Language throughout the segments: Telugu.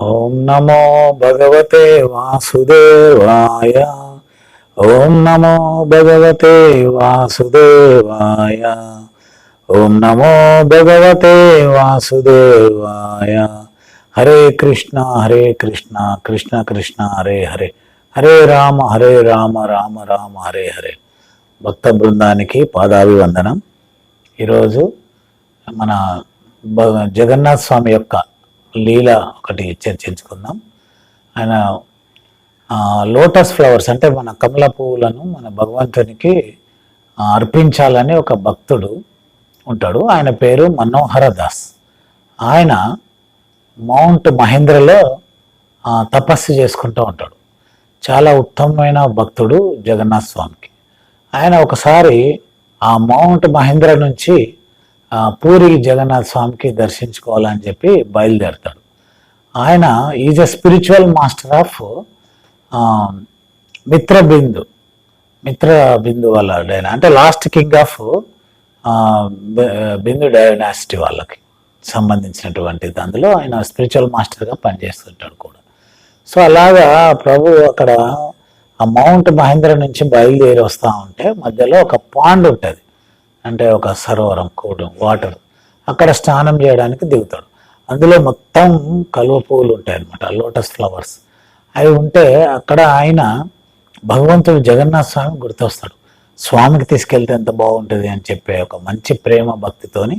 ఓం నమో భగవతే వాసుదేవాయ. ఓం నమో భగవతే వాసుదేవాయ. ఓం నమో భగవతే వాసుదేవాయ. హరే కృష్ణ హరే కృష్ణ కృష్ణ కృష్ణ హరే హరే. హరే రామ హరే రామ రామ రామ హరే హరే. భక్త బృందానికి పాదాభివందనం. ఈరోజు మన జగన్నాథ స్వామి యొక్క లీల ఒకటి చర్చించుకుందాం ఆయన లోటస్ ఫ్లవర్స్ అంటే మన కమల పువ్వులను మన భగవంతునికి అర్పించాలని ఒక భక్తుడు ఉంటాడు. ఆయన పేరు మనోహర దాస్. ఆయన మౌంట్ మహేంద్రలో తపస్సు చేసుకుంటూ ఉంటాడు. చాలా ఉత్తమమైన భక్తుడు జగన్నాథ స్వామికి. ఆయన ఒకసారి ఆ మౌంట్ మహేంద్ర నుంచి పూరి జగన్నాథ స్వామికి దర్శించుకోవాలని చెప్పి బయలుదేరతాడు. ఆయన is a spiritual master of Mitrabindu Mitra Bindu వాళ్ళ డైనా అంటే last king of Bindu dynasty వాళ్ళకి సంబంధించినటువంటిది అందులో ఆయన స్పిరిచువల్ మాస్టర్గా పనిచేస్తుంటాడు కూడా. సో అలాగా ప్రభు అక్కడ ఆ మౌంట్ మహేంద్ర నుంచి బయలుదేరి వస్తూ ఉంటే మధ్యలో ఒక పాండ్ ఉంటుంది. అంటే ఒక సరోవరం కూడు వాటర్. అక్కడ స్నానం చేయడానికి దిగుతాడు. అందులో మొత్తం కలువ పువ్వులు ఉంటాయి అనమాట లోటస్ ఫ్లవర్స్. అవి ఉంటే అక్కడ ఆయన భగవంతుడు జగన్నాథ స్వామి గుర్తొస్తాడు. స్వామికి తీసుకెళ్తే ఎంత బాగుంటుంది అని చెప్పే ఒక మంచి ప్రేమ భక్తితోని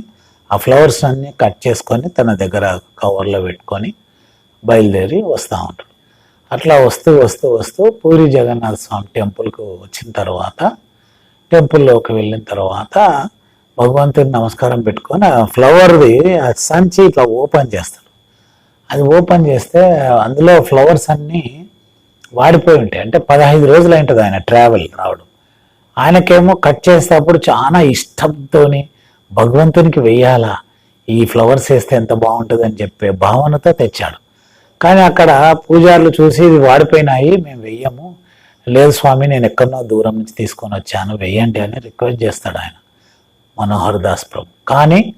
ఆ ఫ్లవర్స్ అన్నీ కట్ చేసుకొని తన దగ్గర కవర్లో పెట్టుకొని బయలుదేరి వస్తూ ఉంటాడు. అట్లా వస్తూ వస్తూ వస్తూ పూరి జగన్నాథ స్వామి టెంపుల్కు వచ్చిన తర్వాత టెంపుల్లోకి వెళ్ళిన తర్వాత భగవంతుని నమస్కారం పెట్టుకొని ఆ ఫ్లవర్ది ఆ సంచి ఇట్లా ఓపెన్ చేస్తాడు. అది ఓపెన్ చేస్తే అందులో ఫ్లవర్స్ అన్నీ వాడిపోయి ఉంటాయి. అంటే పదహైదు రోజులు ఉంటుంది ఆయన ట్రావెల్ రావడం. ఆయనకేమో కట్ చేసేటప్పుడు చాలా ఇష్టంతోని భగవంతునికి వెయ్యాలా ఈ ఫ్లవర్స్ వేస్తే ఎంత బాగుంటుంది అని చెప్పే భావనతో తెచ్చాడు. కానీ అక్కడ పూజారులు చూసి ఇది వాడిపోయినాయి మేము వెయ్యము లేదు స్వామి నేను ఎక్కడనో దూరం నుంచి తీసుకొని వచ్చాను. వెయ్యండి అని రిక్వెస్ట్ చేస్తాడు ఆయన. మనోహర్ దాస్ ప్రభు. కానీ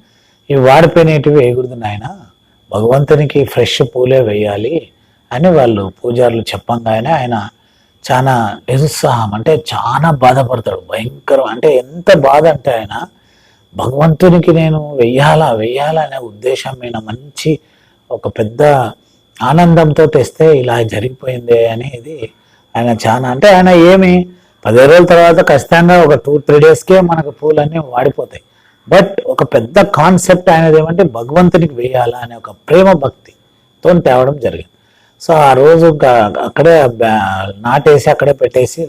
ఇవి వాడిపోయినటివి వేయకూడదు నాయన. భగవంతునికి ఫ్రెష్ పూలే వేయాలి అని వాళ్ళు పూజారులు చెప్పంగానే ఆయన చాలా నిరుత్సాహం. అంటే చాలా బాధపడతాడు. భయంకరం. అంటే ఎంత బాధ అంటే ఆయన భగవంతునికి నేను వెయ్యాలా వెయ్యాలా అనే ఉద్దేశం మీద మంచి ఒక పెద్ద ఆనందంతో తెస్తే ఇలా జరిగిపోయిందే అనేది ఆయన చాలా అంటే ఆయన ఏమి పదిహేను రోజుల తర్వాత ఖచ్చితంగా ఒక టూ త్రీ డేస్కే మనకు పూలన్నీ వాడిపోతాయి. బట్ ఒక పెద్ద కాన్సెప్ట్ ఆయనది ఏమంటే భగవంతునికి వేయాలా అనే ఒక ప్రేమ భక్తితో తేవడం జరిగింది. సో ఆ రోజు అక్కడే నాటేసి అక్కడే పెట్టేసి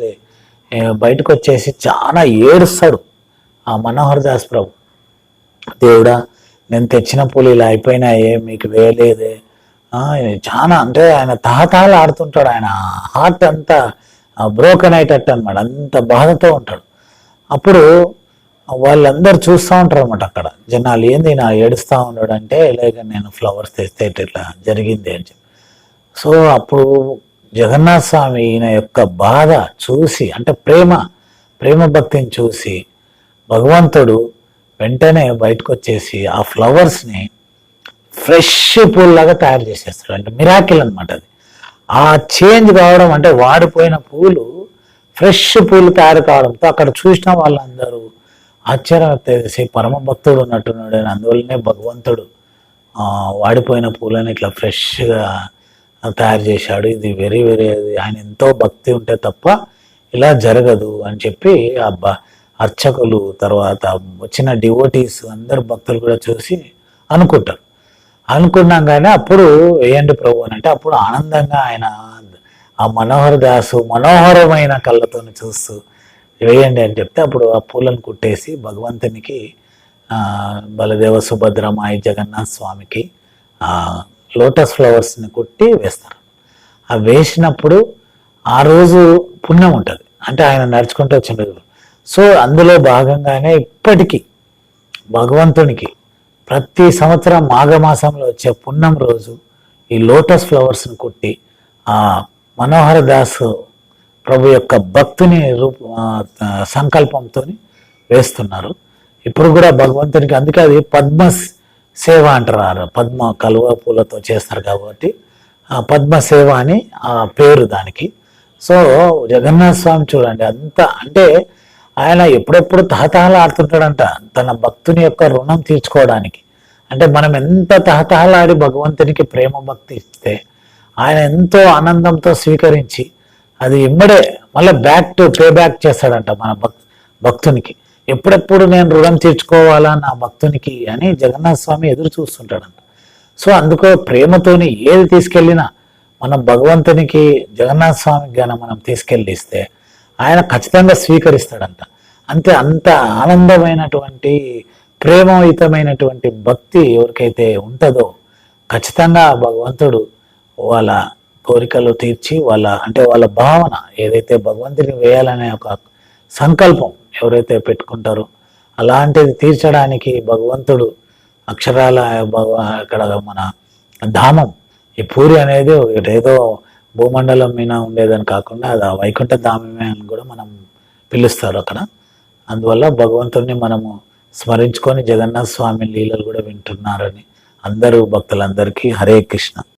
బయటకు వచ్చేసి చాలా ఏడుస్తాడు ఆ మనోహర్ దాస్ ప్రభు. దేవుడా నేను తెచ్చిన పూలు ఇలా అయిపోయినాయే మీకు వేయలేదే చాలా అంటే ఆయన తహతాలు ఆడుతుంటాడు. ఆయన హార్ట్ అంతా బ్రోకెన్ అయ్యేటట్టు అనమాట అంత బాధతో ఉంటాడు. అప్పుడు వాళ్ళందరూ చూస్తూ ఉంటారు అనమాట అక్కడ. జనాలు ఏంది నా ఏడుస్తూ ఉన్నాడు అంటే లేక నేను ఫ్లవర్స్ తెస్తే ఇట్లా జరిగింది అని చెప్పి. సో అప్పుడు జగన్నాథ స్వామి ఈయన యొక్క బాధ చూసి అంటే ప్రేమ ప్రేమ భక్తిని చూసి భగవంతుడు వెంటనే బయటకు వచ్చేసి ఆ ఫ్లవర్స్ని ఫ్రెష్ పూల్లాగా తయారు చేసేస్తాడు అంటే మిరాకిల్ అనమాట అది. ఆ చేంజ్ కావడం అంటే వాడిపోయిన పూలు ఫ్రెష్ పూలు తయారు కావడంతో అక్కడ చూసిన వాళ్ళందరూ ఆశ్చర్యం తెలిసి పరమ భక్తుడు ఉన్నట్టున్నాడు. అని అందువల్లనే భగవంతుడు వాడిపోయిన పూలను ఇట్లా ఫ్రెష్గా తయారు చేశాడు. ఇది వెరీ వెరీ ఆయన ఎంతో భక్తి ఉంటే తప్ప ఇలా జరగదు అని చెప్పి ఆ బ- అర్చకులు తర్వాత వచ్చిన డివోటీస్ అందరు భక్తులు కూడా చూసి అనుకుంటారు. అనుకున్నాం కానీ అప్పుడు వేయండి ప్రభు అని అంటే అప్పుడు ఆనందంగా ఆయన ఆ మనోహర దాసు మనోహరమైన కళ్ళతో చూస్తూ వేయండి అని చెప్తే అప్పుడు ఆ పూలను కుట్టేసి భగవంతునికి బలదేవ సుభద్రమాయి జగన్నాథ్ స్వామికి ఆ లోటస్ ఫ్లవర్స్ని కుట్టి వేస్తారు. ఆ వేసినప్పుడు ఆ రోజు పుణ్యం ఉంటుంది. అంటే ఆయన నడుచుకుంటూ వచ్చిన రోజు సో అందులో భాగంగానే ఇప్పటికీ భగవంతునికి ప్రతి సంవత్సరం మాఘమాసంలో వచ్చే పున్నం రోజు ఈ లోటస్ ఫ్లవర్స్ని కుట్టి ఆ మనోహర దాస్ ప్రభు యొక్క భక్తుని రూప సంకల్పంతో వేస్తున్నారు. ఇప్పుడు కూడా భగవంతునికి అందుకే అది పద్మ సేవ అంటారు. పద్మ కలువ పూలతో చేస్తారు కాబట్టి ఆ పద్మసేవ అని ఆ పేరు దానికి. సో జగన్నాథ స్వామి చూడండి అంత అంటే ఆయన ఎప్పుడెప్పుడు తహతహలాడుతుంటాడంట తన భక్తుని యొక్క రుణం తీర్చుకోవడానికి. అంటే మనం ఎంత తహతహలాడి భగవంతునికి ప్రేమ భక్తి ఇస్తే ఆయన ఎంతో ఆనందంతో స్వీకరించి అది ఇమ్మడే మళ్ళీ బ్యాక్ టు పే బ్యాక్ చేస్తాడంట మన భక్ భక్తునికి. ఎప్పుడెప్పుడు నేను రుణం తీర్చుకోవాలా నా భక్తునికి అని జగన్నాథ స్వామి ఎదురు చూస్తుంటాడంట. సో అందుకో ప్రేమతోని ఏది తీసుకెళ్ళినా మనం భగవంతునికి జగన్నాథ స్వామికి గాన మనం తీసుకెళ్ళిస్తే ఆయన ఖచ్చితంగా స్వీకరిస్తాడంట. అంతే అంత ఆనందమైనటువంటి ప్రేమయుతమైనటువంటి భక్తి ఎవరికైతే ఉంటుందో ఖచ్చితంగా భగవంతుడు వాళ్ళ కోరికలు తీర్చి వాళ్ళ అంటే వాళ్ళ భావన ఏదైతే భగవంతుని వేయాలనే ఒక సంకల్పం ఎవరైతే పెట్టుకుంటారో అలాంటిది తీర్చడానికి భగవంతుడు అక్షరాల భగవ ఇక్కడ మన ధామం ఈ పూరి అనేది ఏదో భూమండలం మీద ఉండేదని కాకుండా అది ఆ వైకుంఠ ధామమే అని కూడా మనం పిలుస్తారు అక్కడ. అందువల్ల భగవంతుడిని మనము స్మరించుకొని జగన్నాథ స్వామి లీలలు కూడా వింటున్నారని అందరూ భక్తులందరికీ హరే కృష్ణ.